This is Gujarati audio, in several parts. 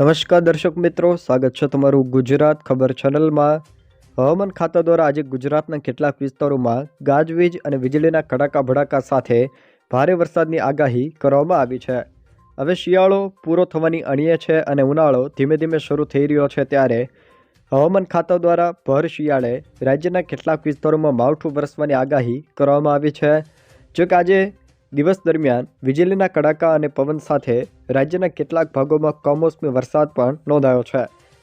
નમસ્કાર દર્શક મિત્રો, સ્વાગત છે તમારું ગુજરાત ખબર ચેનલમાં. હવામાન ખાતા દ્વારા આજે ગુજરાતના કેટલાક વિસ્તારોમાં ગાજવીજ અને વીજળીના કડાકા ભડાકા સાથે ભારે વરસાદની આગાહી કરવામાં આવી છે. હવે શિયાળો પૂરો થવાની અણીએ છે અને ઉનાળો ધીમે ધીમે શરૂ થઈ રહ્યો છે ત્યારે હવામાન ખાતા દ્વારા ભર શિયાળે રાજ્યના કેટલાક વિસ્તારોમાં માવઠું વરસવાની આગાહી કરવામાં આવી છે. જો કે આજે દિવસ દરમિયાન વીજળીના કડાકા અને પવન સાથે રાજ્યના કેટલાક ભાગોમાં કમોસમી વરસાદ પણ નોંધાયો છે,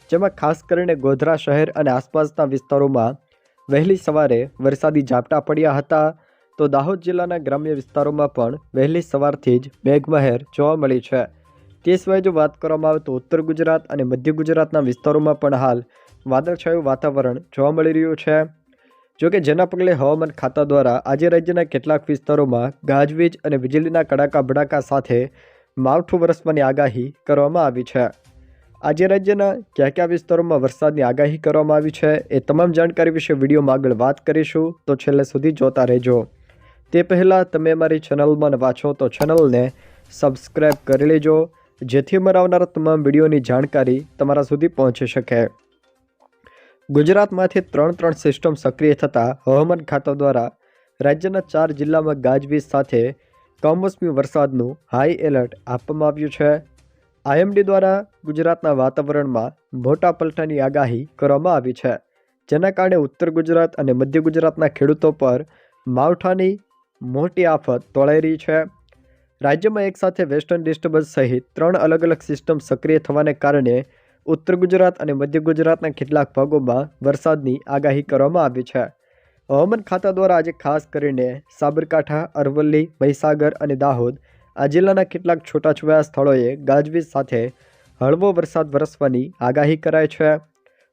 જેમાં ખાસ કરીને ગોધરા શહેર અને આસપાસના વિસ્તારોમાં વહેલી સવારે વરસાદી ઝાપટા પડ્યા હતા. તો દાહોદ જિલ્લાના ગ્રામ્ય વિસ્તારોમાં પણ વહેલી સવારથી જ મેઘમહેર જોવા મળી છે. તે સિવાય જો વાત કરવામાં આવે તો ઉત્તર ગુજરાત અને મધ્ય ગુજરાતના વિસ્તારોમાં પણ હાલ વાદળછાયું વાતાવરણ જોવા મળી રહ્યું છે. જોકે જેના પગલે હવામાન ખાતા દ્વારા આજે રાજ્યના કેટલાક વિસ્તારોમાં ગાજવીજ અને વીજળીના કડાકા ભડાકા સાથે માવઠું વરસવાની આગાહી કરવામાં આવી છે. આજે રાજ્યના કયા કયા વિસ્તારોમાં વરસાદની આગાહી કરવામાં આવી છે એ તમામ જાણકારી વિશે વિડીયોમાં આગળ વાત કરીશું. તો છેલ્લે સુધી જોતા રહેજો. તે પહેલાં તમે અમારી ચેનલમાં છો તો ચેનલને સબસ્ક્રાઈબ કરી લેજો, જેથી અમારા આવનારા તમામ વિડીયોની જાણકારી તમારા સુધી પહોંચી શકે. ગુજરાતમાંથી ત્રણ ત્રણ સિસ્ટમ સક્રિય થતાં હવામાન ખાતા દ્વારા રાજ્યના ચાર જિલ્લામાં ગાજવીજ સાથે કમોસમી વરસાદનું હાઈ એલર્ટ આપવામાં આવ્યું છે. આઈએમડી દ્વારા ગુજરાતના વાતાવરણમાં મોટા પલટાની આગાહી કરવામાં આવી છે. જેના કારણે ઉત્તર ગુજરાત અને મધ્ય ગુજરાતના ખેડૂતો પર માવઠાની મોટી આફત તોળાઈ રહી છે. રાજ્યમાં એકસાથે વેસ્ટર્ન ડિસ્ટર્બન્સ સહિત ત્રણ અલગ અલગ સિસ્ટમ સક્રિય થવાને કારણે ઉત્તર ગુજરાત અને મધ્ય ગુજરાતના કેટલાક ભાગોમાં વરસાદની આગાહી કરવામાં આવી છે. હવામાન ખાતા દ્વારા આજે ખાસ કરીને સાબરકાંઠા, અરવલ્લી, મહીસાગર અને દાહોદ આ જિલ્લાના કેટલાક છૂટાછવાયા સ્થળોએ ગાજવીજ સાથે હળવો વરસાદ વરસવાની આગાહી કરાઈ છે.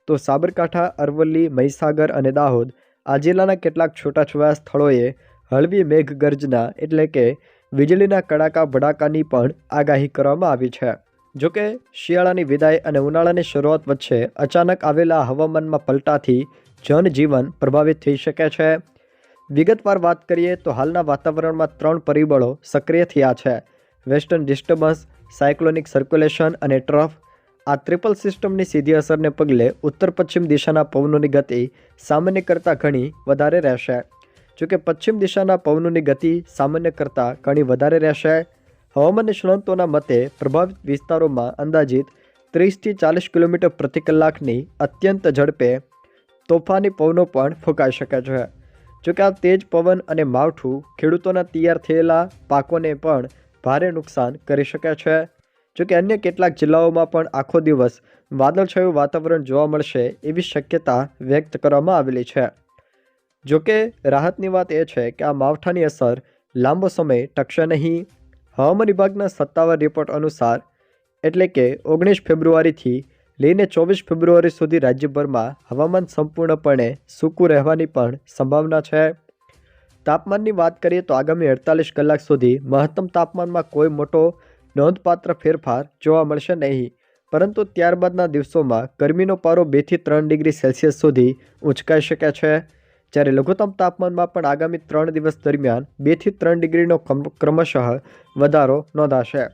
તો સાબરકાંઠા, અરવલ્લી, મહીસાગર અને દાહોદ આ જિલ્લાના કેટલાક છૂટાછવાયા સ્થળોએ હળવી મેઘગર્જના એટલે કે વીજળીના કડાકા, ભડાકાની પણ આગાહી કરવામાં આવી છે. જોકે, શિયાળાની વિદાય અને ઉનાળાની શરૂઆત વચ્ચે અચાનક આવેલા હવામાનમાં પલટાથી જનજીવન પ્રભાવિત થઈ શકે છે. વિગતવાર વાત કરીએ તો હાલના વાતાવરણમાં ત્રણ પરિબળો સક્રિય થયા છે. વેસ્ટર્ન ડિસ્ટર્બન્સ, સાયક્લોનિક સર્ક્યુલેશન અને ટ્રફ. આ ટ્રિપલ સિસ્ટમની સીધી અસરને પગલે ઉત્તર પશ્ચિમ દિશાના પવનોની ગતિ સામાન્ય કરતાં ઘણી વધારે રહેશે. જોકે, પશ્ચિમ દિશાના પવનોની ગતિ સામાન્ય કરતાં ઘણી વધારે રહેશે. હવામાન નિષ્ણાંતોના મતે પ્રભાવિત વિસ્તારોમાં અંદાજિત ત્રીસથી ચાલીસ કિલોમીટર પ્રતિ કલાકની અત્યંત ઝડપે તોફાની પવનો પણ ફૂંકાઈ શકે છે. જોકે આ તેજ પવન અને માવઠું ખેડૂતોના તૈયાર થયેલા પાકોને પણ ભારે નુકસાન કરી શકે છે. જોકે અન્ય કેટલાક જિલ્લાઓમાં પણ આખો દિવસ વાદળછાયું વાતાવરણ જોવા મળશે એવી શક્યતા વ્યક્ત કરવામાં આવેલી છે. જોકે રાહતની વાત એ છે કે આ માવઠાની અસર લાંબો સમય ટકશે નહીં. હવામાન વિભાગના સત્તાવાર રિપોર્ટ અનુસાર, એટલે કે ઓગણીસ ફેબ્રુઆરીથી લઈને ચોવીસ ફેબ્રુઆરી સુધી રાજ્યભરમાં હવામાન સંપૂર્ણપણે સૂકું રહેવાની પણ સંભાવના છે. તાપમાનની વાત કરીએ તો આગામી અડતાલીસ કલાક સુધી મહત્તમ તાપમાનમાં કોઈ મોટો નોંધપાત્ર ફેરફાર જોવા મળશે નહીં, પરંતુ ત્યારબાદના દિવસોમાં ગરમીનો પારો બેથી ત્રણ ડિગ્રી સેલ્સિયસ સુધી ઉંચકાઈ શકે છે. જ્યારે લઘુત્તમ તાપમાનમાં પણ આગામી ત્રણ દિવસ દરમિયાન બેથી ત્રણ ડિગ્રીનો ક્રમશઃ વધારો નોંધાશે.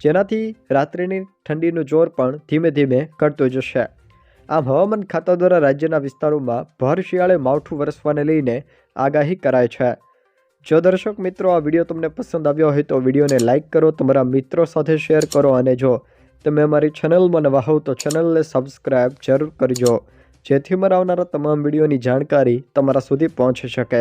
જેનાથી રાત્રિની ઠંડીનું જોર પણ ધીમે ધીમે ઘટતું જશે. આમ હવામાન ખાતા દ્વારા રાજ્યના વિસ્તારોમાં ભર શિયાળે માવઠું વરસવાને લઈને આગાહી કરાય છે. જો દર્શક મિત્રો, આ વીડિયો તમને પસંદ આવ્યો હોય તો વિડીયોને લાઇક કરો, તમારા મિત્રો સાથે શેર કરો અને જો તમે અમારી ચેનલમાં નવા હોવ તો ચેનલને સબસ્ક્રાઈબ જરૂર કરજો. જેથી મારા આવનારા તમામ વિડીયોની જાણકારી તમારા સુધી પહોંચી શકે.